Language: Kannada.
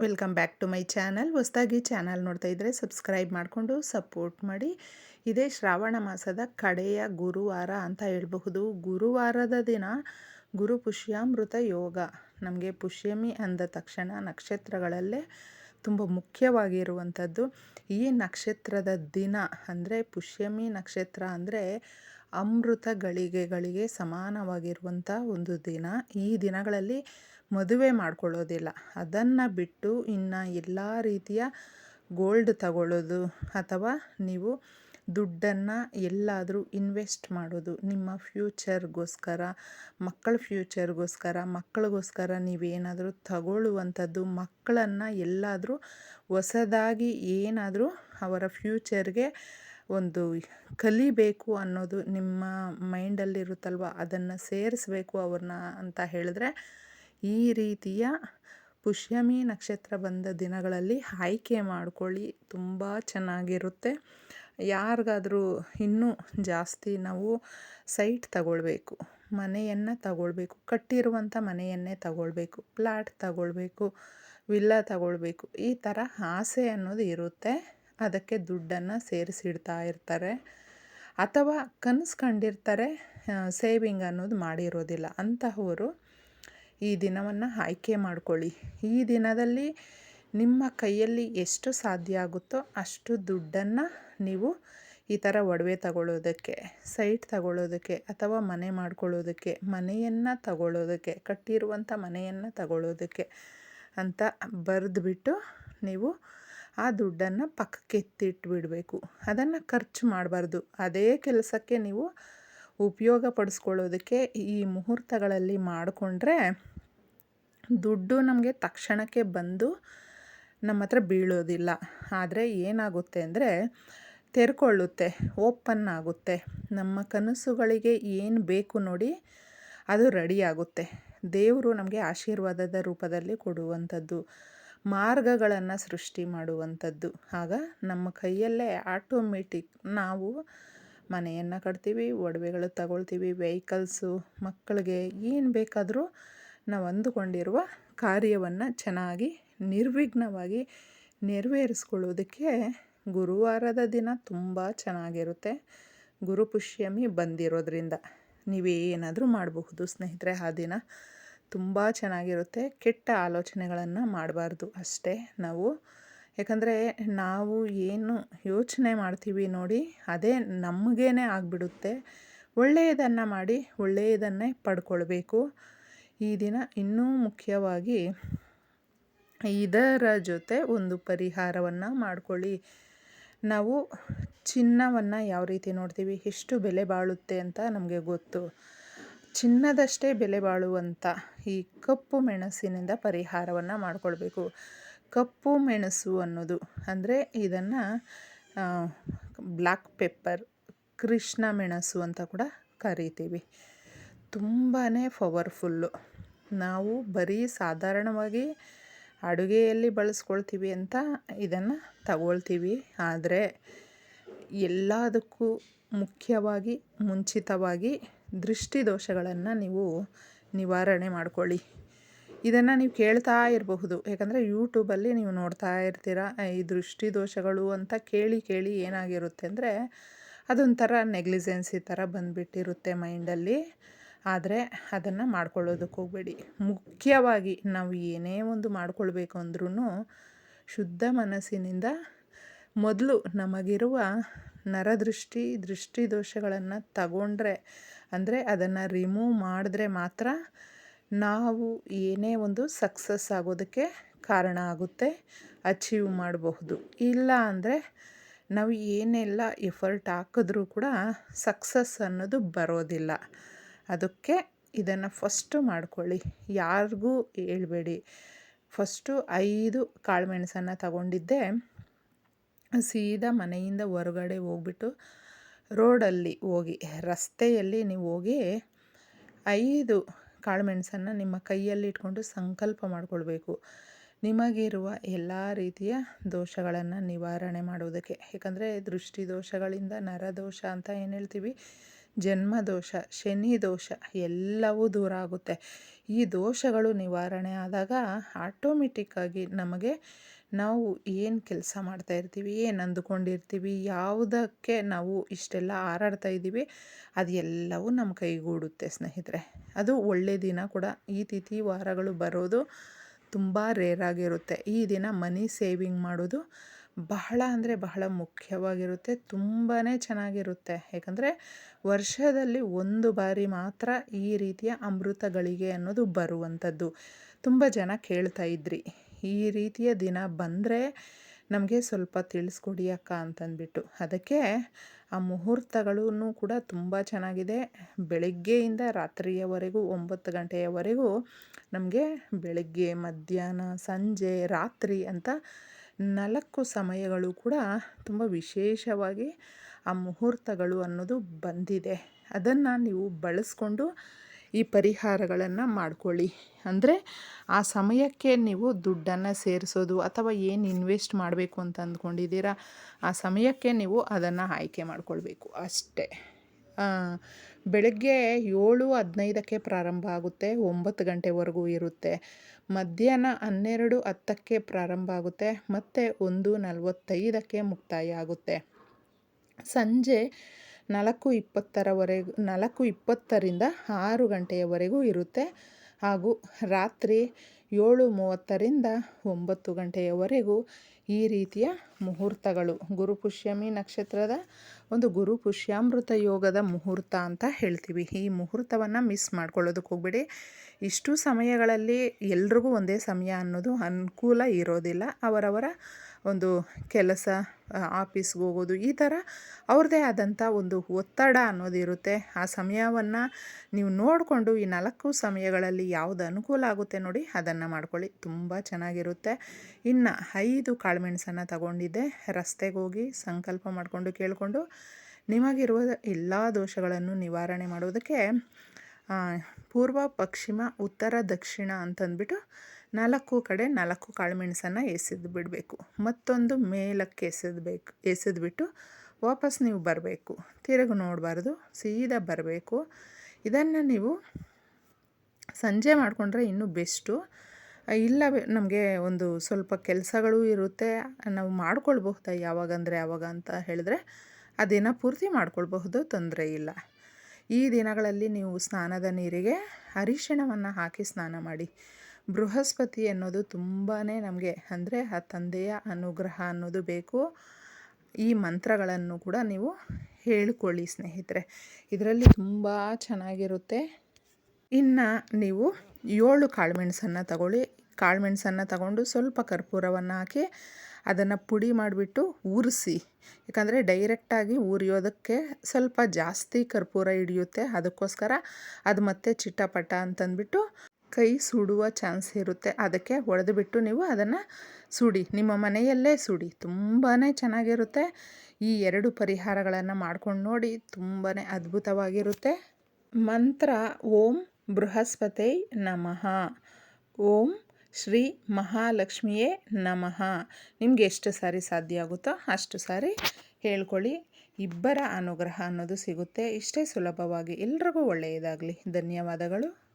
Welcome back to my channel. ಹೊಸದಾಗಿ ಚಾನಲ್ ನೋಡ್ತಾ ಇದ್ದರೆ ಸಬ್ಸ್ಕ್ರೈಬ್ ಮಾಡಿಕೊಂಡು ಸಪೋರ್ಟ್ ಮಾಡಿ. ಇದೇ ಶ್ರಾವಣ ಮಾಸದ ಕಡೆಯ ಗುರುವಾರ ಅಂತ ಹೇಳಬಹುದು. ಗುರುವಾರದ ದಿನ ಗುರು ಪುಷ್ಯಾಮೃತ ಯೋಗ. ನಮಗೆ ಪುಷ್ಯಮಿ ಅಂದ ತಕ್ಷಣ ನಕ್ಷತ್ರಗಳಲ್ಲೇ ತುಂಬ ಮುಖ್ಯವಾಗಿರುವಂಥದ್ದು. ಈ ನಕ್ಷತ್ರದ ದಿನ ಅಂದರೆ ಪುಷ್ಯಮಿ ನಕ್ಷತ್ರ ಅಂದರೆ ಅಮೃತ ಗಳಿಗೆಗಳಿಗೆ ಸಮಾನವಾಗಿರುವಂಥ ಒಂದು ದಿನ. ಈ ದಿನಗಳಲ್ಲಿ ಮದುವೆ ಮಾಡ್ಕೊಳ್ಳೋದಿಲ್ಲ. ಅದನ್ನು ಬಿಟ್ಟು ಇನ್ನು ಎಲ್ಲ ರೀತಿಯ ಗೋಲ್ಡ್ ತಗೊಳ್ಳೋದು ಅಥವಾ ನೀವು ದುಡ್ಡನ್ನು ಎಲ್ಲಾದರೂ ಇನ್ವೆಸ್ಟ್ ಮಾಡೋದು. ನಿಮ್ಮ ಫ್ಯೂಚರ್ಗೋಸ್ಕರ, ಮಕ್ಕಳ ಫ್ಯೂಚರ್ಗೋಸ್ಕರ, ಮಕ್ಕಳಿಗೋಸ್ಕರ ನೀವೇನಾದರೂ ತಗೊಳ್ಳುವಂಥದ್ದು, ಮಕ್ಕಳನ್ನು ಎಲ್ಲಾದರೂ ಹೊಸದಾಗಿ ಏನಾದರೂ ಅವರ ಫ್ಯೂಚರ್ಗೆ ಒಂದು ಕಲಿಬೇಕು ಅನ್ನೋದು ನಿಮ್ಮ ಮೈಂಡಲ್ಲಿರುತ್ತಲ್ವ? ಅದನ್ನು ಸೇರಿಸ್ಬೇಕು ಅವ್ರನ್ನ ಅಂತ ಹೇಳಿದ್ರೆ ಈ ರೀತಿಯ ಪುಷ್ಯಮಿ ನಕ್ಷತ್ರ ಬಂದ ದಿನಗಳಲ್ಲಿ ಆಯ್ಕೆ ಮಾಡ್ಕೊಳ್ಳಿ. ತುಂಬ ಚೆನ್ನಾಗಿರುತ್ತೆ. ಯಾರಿಗಾದರೂ ಇನ್ನೂ ಜಾಸ್ತಿ ನಾವು ಸೈಟ್ ತಗೊಳ್ಬೇಕು, ಮನೆಯನ್ನು ತಗೊಳ್ಬೇಕು ಕಟ್ಟಿರುವಂಥ ಮನೆಯನ್ನೇ ತಗೊಳ್ಬೇಕು ಪ್ಲಾಟ್ ತಗೊಳ್ಬೇಕು, ವಿಲ್ಲ ತಗೊಳ್ಬೇಕು, ಈ ಥರ ಆಸೆ ಅನ್ನೋದು ಇರುತ್ತೆ. ಅದಕ್ಕೆ ದುಡ್ಡನ್ನು ಸೇರಿಸಿಡ್ತಾ ಇರ್ತಾರೆ. ಅಥವಾ ಕನಸು ಕಂಡಿರ್ತಾರೆ ಸೇವಿಂಗ್ ಅನ್ನೋದು ಮಾಡಿರೋದಿಲ್ಲ. ಅಂತಹವರು ಈ ದಿನವನ್ನು ಆಯ್ಕೆ ಮಾಡಿಕೊಳ್ಳಿ. ಈ ದಿನದಲ್ಲಿ ನಿಮ್ಮ ಕೈಯಲ್ಲಿ ಎಷ್ಟು ಸಾಧ್ಯ ಆಗುತ್ತೋ ಅಷ್ಟು ದುಡ್ಡನ್ನು ನೀವು ಈ ಥರ ಒಡವೆ ತಗೊಳ್ಳೋದಕ್ಕೆ, ಸೈಟ್ ತಗೊಳ್ಳೋದಕ್ಕೆ ಅಥವಾ ಮನೆ ಮಾಡ್ಕೊಳ್ಳೋದಕ್ಕೆ, ಮನೆಯನ್ನು ತಗೊಳ್ಳೋದಕ್ಕೆ ಕಟ್ಟಿರುವಂಥ ಮನೆಯನ್ನು ತಗೊಳ್ಳೋದಕ್ಕೆ ಅಂತ ಬರೆದುಬಿಟ್ಟು ನೀವು ಆ ದುಡ್ಡನ್ನು ಪಕ್ಕಕ್ಕೆ ಎತ್ತಿಟ್ಬಿಡಬೇಕು. ಅದನ್ನು ಖರ್ಚು ಮಾಡಬಾರ್ದು. ಅದೇ ಕೆಲಸಕ್ಕೆ ನೀವು ಉಪಯೋಗ ಪಡಿಸ್ಕೊಳ್ಳೋದಕ್ಕೆ ಈ ಮುಹೂರ್ತಗಳಲ್ಲಿ ಮಾಡಿಕೊಂಡ್ರೆ ದುಡ್ಡು ನಮಗೆ ತಕ್ಷಣಕ್ಕೆ ಬಂದು ನಮ್ಮ ಹತ್ರ ಬೀಳೋದಿಲ್ಲ. ಆದರೆ ಏನಾಗುತ್ತೆ ಅಂದರೆ ತೆರ್ಕೊಳ್ಳುತ್ತೆ, ಓಪನ್ ಆಗುತ್ತೆ. ನಮ್ಮ ಕನಸುಗಳಿಗೆ ಏನು ಬೇಕು ನೋಡಿ ಅದು ರೆಡಿ ಆಗುತ್ತೆ. ದೇವರು ನಮಗೆ ಆಶೀರ್ವಾದದ ರೂಪದಲ್ಲಿ ಕೊಡುವಂಥದ್ದು, ಮಾರ್ಗಗಳನ್ನು ಸೃಷ್ಟಿ ಮಾಡುವಂಥದ್ದು. ಆಗ ನಮ್ಮ ಕೈಯಲ್ಲೇ ಆಟೋಮೆಟಿಕ್ ನಾವು ಮನೆಯನ್ನು ಕಟ್ತೀವಿ, ಒಡವೆಗಳು ತಗೊಳ್ತೀವಿ ವೆಹಿಕಲ್ಸು ಮಕ್ಕಳಿಗೆ ಏನು ಬೇಕಾದರೂ ನಾವು ಅಂದುಕೊಂಡಿರುವ ಕಾರ್ಯವನ್ನು ಚೆನ್ನಾಗಿ ನಿರ್ವಿಘ್ನವಾಗಿ ನೆರವೇರಿಸ್ಕೊಳ್ಳೋದಕ್ಕೆ ಗುರುವಾರದ ದಿನ ತುಂಬ ಚೆನ್ನಾಗಿರುತ್ತೆ. ಗುರುಪುಷ್ಯಮಿ ಬಂದಿರೋದ್ರಿಂದ ನೀವೇನಾದರೂ ಮಾಡಬಹುದು ಸ್ನೇಹಿತರೆ, ಆ ದಿನ ತುಂಬ ಚೆನ್ನಾಗಿರುತ್ತೆ. ಕೆಟ್ಟ ಆಲೋಚನೆಗಳನ್ನು ಮಾಡಬಾರ್ದು ಅಷ್ಟೇ ನಾವು. ಯಾಕಂದರೆ ನಾವು ಏನು ಯೋಚನೆ ಮಾಡ್ತೀವಿ ನೋಡಿ, ಅದೇ ನಮಗೇನೆ ಆಗಿಬಿಡುತ್ತೆ. ಒಳ್ಳೆಯದನ್ನು ಮಾಡಿ ಒಳ್ಳೆಯದನ್ನೇ ಪಡ್ಕೊಳ್ಬೇಕು. ಈ ದಿನ ಇನ್ನೂ ಮುಖ್ಯವಾಗಿ ಇದರ ಜೊತೆ ಒಂದು ಪರಿಹಾರವನ್ನು ಮಾಡ್ಕೊಳ್ಳಿ. ನಾವು ಚಿನ್ನವನ್ನು ಯಾವ ರೀತಿ ನೋಡ್ತೀವಿ? ಎಷ್ಟು ಬೆಲೆ ಬಾಳುತ್ತೆ ಅಂತ ನಮಗೆ ಗೊತ್ತು. ಚಿನ್ನದಷ್ಟೇ ಬೆಲೆ ಬಾಳುವಂಥ ಈ ಕಪ್ಪು ಮೆಣಸಿನಿಂದ ಪರಿಹಾರವನ್ನು ಮಾಡಿಕೊಳ್ಬೇಕು. ಕಪ್ಪು ಮೆಣಸು ಅನ್ನೋದು ಅಂದರೆ ಇದನ್ನು ಬ್ಲ್ಯಾಕ್ ಪೆಪ್ಪರ್, ಕೃಷ್ಣ ಮೆಣಸು ಅಂತ ಕೂಡ ಕರಿತೀವಿ. ತುಂಬಾ ಪವರ್ಫುಲ್ಲು. ನಾವು ಬರೀ ಸಾಧಾರಣವಾಗಿ ಅಡುಗೆಯಲ್ಲಿ ಬಳಸ್ಕೊಳ್ತೀವಿ ಅಂತ ಇದನ್ನು ತಗೊಳ್ತೀವಿ. ಆದರೆ ಎಲ್ಲದಕ್ಕೂ ಮುಖ್ಯವಾಗಿ, ಮುಂಚಿತವಾಗಿ ದೃಷ್ಟಿ ದೋಷಗಳನ್ನು ನೀವು ನಿವಾರಣೆ ಮಾಡ್ಕೊಳ್ಳಿ. ಇದನ್ನು ನೀವು ಕೇಳ್ತಾ ಇರಬಹುದು. ಯಾಕಂದರೆ ಯೂಟ್ಯೂಬಲ್ಲಿ ನೀವು ನೋಡ್ತಾ ಇರ್ತೀರ ಈ ದೃಷ್ಟಿ ದೋಷಗಳು ಅಂತ ಕೇಳಿ ಕೇಳಿ ಏನಾಗಿರುತ್ತೆ ಅಂದರೆ ಅದೊಂಥರ ನೆಗ್ಲಿಜೆನ್ಸಿ ಥರ ಬಂದುಬಿಟ್ಟಿರುತ್ತೆ ಮೈಂಡಲ್ಲಿ. ಆದರೆ ಅದನ್ನು ಮಾಡ್ಕೊಳ್ಳೋದಕ್ಕೆ ಹೋಗಬೇಡಿ. ಮುಖ್ಯವಾಗಿ ನಾವು ಏನೇ ಒಂದು ಮಾಡ್ಕೊಳ್ಬೇಕು ಅಂದ್ರೂ ಶುದ್ಧ ಮನಸ್ಸಿನಿಂದ ಮೊದಲು ನಮಗಿರುವ ನರದೃಷ್ಟಿ ದೃಷ್ಟಿ ದೋಷಗಳನ್ನು ತಗೊಂಡ್ರೆ, ಅಂದರೆ ಅದನ್ನು ರಿಮೂವ್ ಮಾಡಿದ್ರೆ ಮಾತ್ರ ನಾವು ಏನೇ ಒಂದು ಸಕ್ಸಸ್ ಆಗೋದಕ್ಕೆ ಕಾರಣ ಆಗುತ್ತೆ ಅಚೀವ್ ಮಾಡಬಹುದು. ಇಲ್ಲ ಅಂದರೆ ನಾವು ಏನೆಲ್ಲ ಎಫರ್ಟ್ ಹಾಕಿದ್ರೂ ಕೂಡ ಸಕ್ಸಸ್ ಅನ್ನೋದು ಬರೋದಿಲ್ಲ. ಅದಕ್ಕೆ ಇದನ್ನು ಫಸ್ಟು ಮಾಡ್ಕೊಳ್ಳಿ. ಯಾರಿಗೂ ಹೇಳ್ಬೇಡಿ. ಫಸ್ಟು ಐದು ಕಾಳುಮೆಣಸನ್ನು ತಗೊಂಡಿದ್ದೆ. ಸೀದಾ ಮನೆಯಿಂದ ಹೊರಗಡೆ ಹೋಗ್ಬಿಟ್ಟು ರೋಡಲ್ಲಿ ಹೋಗಿ, ರಸ್ತೆಯಲ್ಲಿ ನೀವು ಹೋಗಿ ಐದು ಕಾಳುಮೆಣಸನ್ನು ನಿಮ್ಮ ಕೈಯಲ್ಲಿ ಇಟ್ಕೊಂಡು ಸಂಕಲ್ಪ ಮಾಡಿಕೊಳ್ಬೇಕು. ನಿಮಗಿರುವ ಎಲ್ಲ ರೀತಿಯ ದೋಷಗಳನ್ನು ನಿವಾರಣೆ ಮಾಡೋದಕ್ಕೆ. ಯಾಕಂದರೆ ದೃಷ್ಟಿ ದೋಷಗಳಿಂದ ನರದೋಷ ಅಂತ ಏನು ಹೇಳ್ತೀವಿ? ಜನ್ಮದೋಷ ಶನಿ ದೋಷ ಎಲ್ಲವೂ ದೂರ ಆಗುತ್ತೆ. ಈ ದೋಷಗಳು ನಿವಾರಣೆ ಆದಾಗ ಆಟೋಮೆಟಿಕ್ಕಾಗಿ ನಮಗೆ ನಾವು ಏನು ಕೆಲಸ ಮಾಡ್ತಾ ಇರ್ತೀವಿ, ಏನು ಅಂದುಕೊಂಡಿರ್ತೀವಿ, ಯಾವುದಕ್ಕೆ ನಾವು ಇಷ್ಟೆಲ್ಲ ಹಾರಾಡ್ತಾ ಇದ್ದೀವಿ ಅದೆಲ್ಲವೂ ನಮ್ಮ ಕೈಗೂಡುತ್ತೆ ಸ್ನೇಹಿತರೆ. ಅದು ಒಳ್ಳೆ ದಿನ ಕೂಡ. ಈ ತಿಥಿ ವಾರಗಳು ಬರೋದು ತುಂಬ ರೇರಾಗಿರುತ್ತೆ ಈ ದಿನ ಮನಿ ಸೇವಿಂಗ್ ಮಾಡೋದು ಬಹಳ ಅಂದರೆ ಬಹಳ ಮುಖ್ಯವಾಗಿರುತ್ತೆ ತುಂಬಾ ಚೆನ್ನಾಗಿರುತ್ತೆ. ಯಾಕಂದರೆ ವರ್ಷದಲ್ಲಿ ಒಂದು ಬಾರಿ ಮಾತ್ರ ಈ ರೀತಿಯ ಅಮೃತಗಳಿಗೆ ಅನ್ನೋದು ಬರುವಂಥದ್ದು. ತುಂಬ ಜನ ಕೇಳ್ತಾ ಇದ್ರಿ, ಈ ರೀತಿಯ ದಿನ ಬಂದರೆ ನಮಗೆ ಸ್ವಲ್ಪ ತಿಳಿಸ್ಕೊಡಿ ಅಕ್ಕ ಅಂತಂದ್ಬಿಟ್ಟು. ಅದಕ್ಕೆ ಆ ಮುಹೂರ್ತಗಳೂ ಕೂಡ ತುಂಬ ಚೆನ್ನಾಗಿದೆ. ಬೆಳಗ್ಗೆಯಿಂದ ರಾತ್ರಿಯವರೆಗೂ, ಒಂಬತ್ತು ಗಂಟೆಯವರೆಗೂ ನಮಗೆ ಬೆಳಗ್ಗೆ, ಮಧ್ಯಾಹ್ನ, ಸಂಜೆ, ರಾತ್ರಿ ಅಂತ ನಾಲ್ಕು ಸಮಯಗಳು ಕೂಡ ತುಂಬ ವಿಶೇಷವಾಗಿ ಆ ಮುಹೂರ್ತಗಳು ಅನ್ನೋದು ಬಂದಿದೆ. ಅದನ್ನು ನೀವು ಬಳಸ್ಕೊಂಡು ಈ ಪರಿಹಾರಗಳನ್ನು ಮಾಡ್ಕೊಳ್ಳಿ. ಅಂದರೆ ಆ ಸಮಯಕ್ಕೆ ನೀವು ದುಡ್ಡನ್ನು ಸೇರಿಸೋದು ಅಥವಾ ಏನು ಇನ್ವೆಸ್ಟ್ ಮಾಡಬೇಕು ಅಂತ ಅಂದ್ಕೊಂಡಿದ್ದೀರಾ, ಆ ಸಮಯಕ್ಕೆ ನೀವು ಅದನ್ನು ಆಯ್ಕೆ ಮಾಡಿಕೊಳ್ಬೇಕು ಅಷ್ಟೇ. ಬೆಳಗ್ಗೆ ಏಳು ಹದಿನೈದಕ್ಕೆ ಪ್ರಾರಂಭ ಆಗುತ್ತೆ, ಒಂಬತ್ತು ಗಂಟೆವರೆಗೂ ಇರುತ್ತೆ. ಮಧ್ಯಾಹ್ನ ಹನ್ನೆರಡು ಹತ್ತಕ್ಕೆ ಪ್ರಾರಂಭ ಆಗುತ್ತೆ, ಮತ್ತು ಒಂದು ನಲವತ್ತೈದಕ್ಕೆ ಮುಕ್ತಾಯ ಆಗುತ್ತೆ. ಸಂಜೆ ನಾಲ್ಕು ಇಪ್ಪತ್ತರವರೆಗೂ ನಾಲ್ಕು ಇಪ್ಪತ್ತರಿಂದ ಆರು ಗಂಟೆಯವರೆಗೂ ಇರುತ್ತೆ. ಹಾಗೂ ರಾತ್ರಿ ಏಳು ಮೂವತ್ತರಿಂದ ಒಂಬತ್ತು ಗಂಟೆಯವರೆಗೂ ಈ ರೀತಿಯ ಮುಹೂರ್ತಗಳು. ಗುರುಪುಷ್ಯಮಿ ನಕ್ಷತ್ರದ ಒಂದು ಗುರು ಪುಷ್ಯಾಮೃತ ಯೋಗದ ಮುಹೂರ್ತ ಅಂತ ಹೇಳ್ತೀವಿ. ಈ ಮುಹೂರ್ತವನ್ನು ಮಿಸ್ ಮಾಡ್ಕೊಳ್ಳೋದಕ್ಕೆ ಹೋಗ್ಬೇಡಿ. ಇಷ್ಟು ಸಮಯಗಳಲ್ಲಿ ಎಲ್ರಿಗೂ ಒಂದೇ ಸಮಯ ಅನ್ನೋದು ಅನುಕೂಲ ಇರೋದಿಲ್ಲ. ಅವರವರ ಒಂದು ಕೆಲಸ ಆಫೀಸ್ಗೆ ಹೋಗೋದು ಈ ಥರ ಅವ್ರದ್ದೇ ಆದಂಥ ಒಂದು ಒತ್ತಡ ಅನ್ನೋದಿರುತ್ತೆ ಆ ಸಮಯವನ್ನು ನೀವು ನೋಡಿಕೊಂಡು ಈ ನಾಲ್ಕು ಸಮಯಗಳಲ್ಲಿ ಯಾವುದು ಅನುಕೂಲ ಆಗುತ್ತೆ ನೋಡಿ ಅದನ್ನು ಮಾಡ್ಕೊಳ್ಳಿ. ತುಂಬ ಚೆನ್ನಾಗಿರುತ್ತೆ. ಇನ್ನು ಐದು ಕಾಳುಮೆಣಸನ್ನು ತಗೊಂಡಿದ್ದೆ. ರಸ್ತೆಗೆ ಹೋಗಿ ಸಂಕಲ್ಪ ಮಾಡಿಕೊಂಡು ಕೇಳಿಕೊಂಡು ನಿಮಗಿರುವ ಎಲ್ಲ ದೋಷಗಳನ್ನು ನಿವಾರಣೆ ಮಾಡೋದಕ್ಕೆ ಪೂರ್ವ, ಪಶ್ಚಿಮ, ಉತ್ತರ, ದಕ್ಷಿಣ ಅಂತಂದ್ಬಿಟ್ಟು ನಾಲ್ಕು ಕಡೆ ನಾಲ್ಕು ಕಾಳುಮೆಣಸನ್ನು ಎಸೆದು ಬಿಡಬೇಕು. ಮತ್ತೊಂದು ಮೇಲಕ್ಕೆ ಎಸೆದ್ಬೇಕು, ಎಸೆದ್ಬಿಟ್ಟು ವಾಪಸ್ ನೀವು ಬರಬೇಕು. ತಿರುಗಿ ನೋಡಬಾರ್ದು, ಸೀದಾ ಬರಬೇಕು. ಇದನ್ನು ನೀವು ಸಂಜೆ ಮಾಡಿಕೊಂಡ್ರೆ ಇನ್ನೂ ಬೆಸ್ಟು. ಇಲ್ಲ ನಮಗೆ ಒಂದು ಸ್ವಲ್ಪ ಕೆಲಸಗಳು ಇರುತ್ತೆ. ನಾವು ಮಾಡ್ಕೊಳ್ಬಹುದಾ ಯಾವಾಗಂದರೆ ಯಾವಾಗ ಅಂತ ಹೇಳಿದ್ರೆ ಆ ದಿನ ಪೂರ್ತಿ ಮಾಡ್ಕೊಳ್ಬಹುದು, ತೊಂದರೆ ಇಲ್ಲ. ಈ ದಿನಗಳಲ್ಲಿ ನೀವು ಸ್ನಾನದ ನೀರಿಗೆ ಅರಿಶಿಣವನ್ನು ಹಾಕಿ ಸ್ನಾನ ಮಾಡಿ. ಬೃಹಸ್ಪತಿ ಅನ್ನೋದು ತುಂಬಾ ನಮಗೆ, ಅಂದರೆ ಆ ತಂದೆಯ ಅನುಗ್ರಹ ಅನ್ನೋದು ಬೇಕು. ಈ ಮಂತ್ರಗಳನ್ನು ಕೂಡ ನೀವು ಹೇಳಿಕೊಳ್ಳಿ ಸ್ನೇಹಿತರೆ. ಇದರಲ್ಲಿ ತುಂಬ ಚೆನ್ನಾಗಿರುತ್ತೆ. ಇನ್ನು ನೀವು ಏಳು ಕಾಳುಮೆಣಸನ್ನು ತಗೊಳ್ಳಿ. ಕಾಳುಮೆಣಸನ್ನು ತಗೊಂಡು ಸ್ವಲ್ಪ ಕರ್ಪೂರವನ್ನು ಹಾಕಿ ಅದನ್ನು ಪುಡಿ ಮಾಡಿಬಿಟ್ಟು ಉರಿಸಿ ಯಾಕಂದರೆ ಡೈರೆಕ್ಟಾಗಿ ಉರಿಯೋದಕ್ಕೆ ಸ್ವಲ್ಪ ಜಾಸ್ತಿ ಕರ್ಪೂರ ಹಿಡಿಯುತ್ತೆ. ಅದಕ್ಕೋಸ್ಕರ ಅದು ಮತ್ತೆ ಚಿಟ್ಟಪಟ ಅಂತಂದ್ಬಿಟ್ಟು ಕೈ ಸುಡುವ ಚಾನ್ಸ್ ಇರುತ್ತೆ. ಅದಕ್ಕೆ ಒಡೆದುಬಿಟ್ಟು ನೀವು ಅದನ್ನು ಸುಡಿ. ನಿಮ್ಮ ಮನೆಯಲ್ಲೇ ಸುಡಿ. ತುಂಬಾ ಚೆನ್ನಾಗಿರುತ್ತೆ. ಈ ಎರಡು ಪರಿಹಾರಗಳನ್ನು ಮಾಡ್ಕೊಂಡು ನೋಡಿ ತುಂಬಾ ಅದ್ಭುತವಾಗಿರುತ್ತೆ. ಮಂತ್ರ ಓಂ ಬೃಹಸ್ಪತಿ ನಮಃ. ಓಂ ಶ್ರೀ ಮಹಾಲಕ್ಷ್ಮಿಯೇ ನಮಃ. ನಿಮಗೆ ಎಷ್ಟು ಸಾರಿ ಸಾಧ್ಯ ಆಗುತ್ತೋ ಅಷ್ಟು ಸಾರಿ ಹೇಳ್ಕೊಳ್ಳಿ. ಇಬ್ಬರ ಅನುಗ್ರಹ ಅನ್ನೋದು ಸಿಗುತ್ತೆ. ಇಷ್ಟೇ ಸುಲಭವಾಗಿ ಎಲ್ರಿಗೂ ಒಳ್ಳೆಯದಾಗಲಿ. ಧನ್ಯವಾದಗಳು.